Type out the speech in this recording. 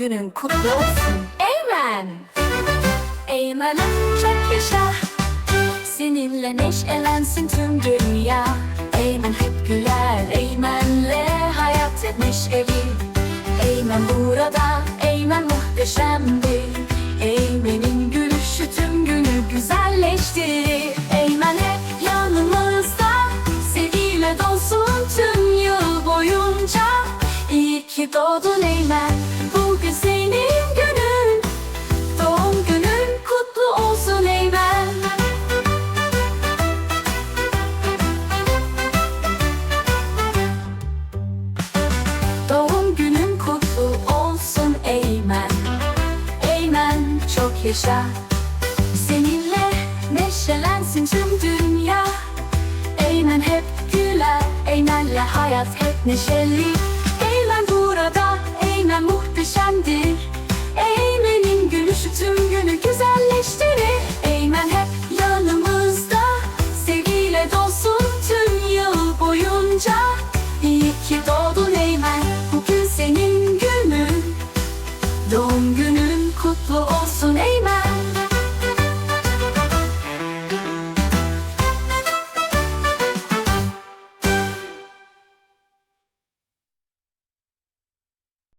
günün kutlu olsun. Eymen Eymen'im çok yaşa. Seninle neşelensin tüm dünya. Eymen hep güler Eymen'le hayat hep neşeli. Eymen burada Eymen muhteşemdir Eymen'in gülüşü tüm günü güzelleştirir dolsun tüm yıl boyunca. İyi ki doğdun Eymen yaşa Seninle neşelensin tüm dünya. Eymen hep güler Eymenle hayat hep neşeli. Eymen burada Eymen muhteşemdir. Eymen'in gülüşü tüm günü güzelleştirir. Eymen hep yanımızda Sevgiyle dolsun tüm yıl boyunca. İyi ki doğdun Eymen Bugün senin günün. Doğum günün